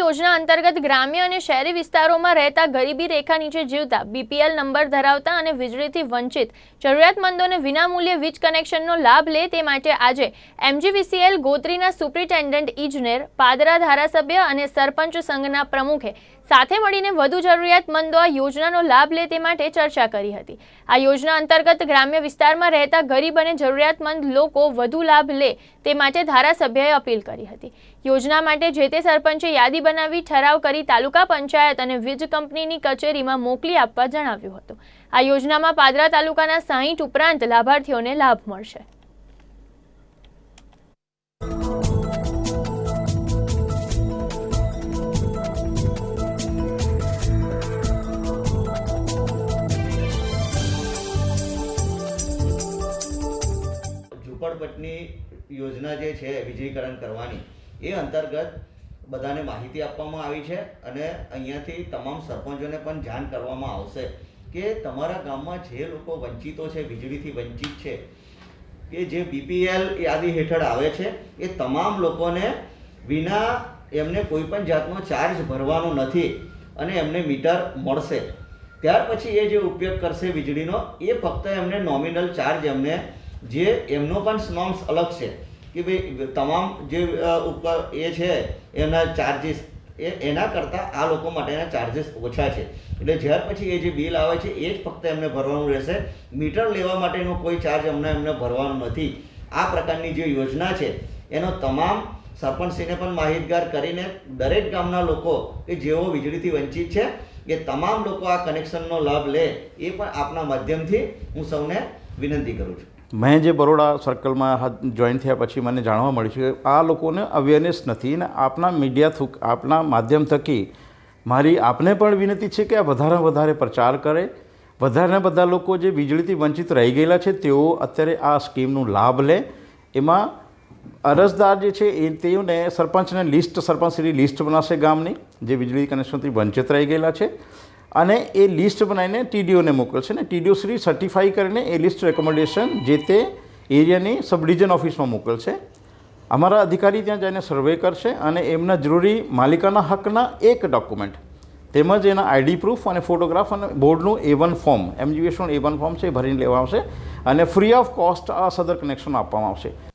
યોજના અંતર્ગત ગ્રામ્ય અને શહેરી વિસ્તારોમાં રહેતા ગરીબી રેખા નીચે જીવતા બીપીએલ નંબર ધરાવતા અને વીજળીથી વંચિત જરૂરિયાતમંદોને વિનામૂલ્યે વીજ કનેક્શનનો લાભ લે તે માટે આજે એમજીવીસીએલ ગોત્રીના સુપ્રિન્ટેન્ડન્ટ ઇજનેર પાદરા ધારાસભ્ય અને સરપંચ સંઘના પ્રમુખે સાથે મળીને વધુ જરૂરિયાતમંદો આ યોજનાનો લાભ લે તે માટે ચર્ચા કરી હતી. આ યોજના અંતર્ગત ગ્રામ્ય વિસ્તારમાં રહેતા ગરીબ અને જરૂરિયાતમંદ લોકો વધુ લાભ લે તે માટે ધારાસભ્યએ અપીલ કરી હતી. યોજના માટે જે તે સરપંચે યાદી બનાવી ઠરાવ કરી તાલુકા પંચાયત અને વીજ કંપનીની કચેરીમાં મોકલી આપવા જણાવ્યું હતું. આ યોજનામાં પાદરા તાલુકાના સાહીઠ ઉપરાંત લાભાર્થીઓને લાભ મળશે. ઝુંપડપટ્ટની યોજના જે છે વીજળીકરણ કરવાની એ અંતર્ગત બધાને માહિતી આપવામાં આવી છે અને અહીંયાથી તમામ સરપંચોને પણ જાણ કરવામાં આવશે કે તમારા ગામમાં જે લોકો વંચિતો છે, વીજળીથી વંચિત છે, કે જે બીપીએલ યાદી હેઠળ આવે છે, એ તમામ લોકોને વિના એમને કોઈ પણ જાતનો ચાર્જ ભરવાનો નથી અને એમને મીટર મળશે. ત્યાર પછી એ જે ઉપયોગ કરશે વીજળીનો, એ ફક્ત એમને નોમિનલ ચાર્જ એમને, જે એમનો પણ નોર્મ્સ અલગ છે. કે ભાઈ તમામ જે ઉપર એ છે, એના ચાર્જીસ એ, એના કરતાં આ લોકો માટેના ચાર્જીસ ઓછા છે. એટલે જ્યાર પછી એ જે બિલ આવે છે, એ જ ફક્ત એમને ભરવાનું રહેશે. મીટર લેવા માટેનો કોઈ ચાર્જ અમને એમને ભરવાનો નથી. આ પ્રકારની જે યોજના છે, એનો તમામ સરપંચશ્રીને પણ માહિતગાર કરીને દરેક ગામના લોકો કે જેઓ વીજળીથી વંચિત છે, એ તમામ લોકો આ કનેક્શનનો લાભ લે, એ પણ આપના માધ્યમથી હું સૌને વિનંતી કરું છું. મેં જે બરોડા સર્કલમાં જોઈન થયા પછી મને જાણવા મળ્યું છે કે આ લોકોને અવેરનેસ નથી ને આપના મીડિયા થ્રુ આપના માધ્યમ થકી મારી આપને પણ વિનંતી છે કે આ વધારે વધારે પ્રચાર કરે. વધારે બધા લોકો જે વીજળીથી વંચિત રહી ગયેલા છે, તેઓ અત્યારે આ સ્કીમનો લાભ લે. એમાં અરજદાર જે છે એ તેઓને સરપંચને લિસ્ટ સરપંચની લિસ્ટ બનાવશે ગામની, જે વીજળી કનેક્શનથી વંચિત રહી ગયેલા છે. અને એ લિસ્ટ બનાવીને ટીડીઓને મોકલશે ને ટીડીઓ શ્રી સર્ટિફાઈ કરીને એ લિસ્ટ રેકમેન્ડેશન જે તે એરિયાની સબ ડિવિઝન ઓફિસમાં મોકલશે. અમારા અધિકારી ત્યાં જઈને સર્વે કરશે અને એમના જરૂરી માલિકાના હકના એક ડોક્યુમેન્ટ તેમજ એના આઈડી પ્રૂફ અને ફોટોગ્રાફ અને બોર્ડનું એ વન ફોર્મ એમજીવીએસનું એ વન ફોર્મ છે એ ભરીને લેવા આવશે અને ફ્રી ઓફ કોસ્ટ આ સદર કનેક્શન આપવામાં આવશે.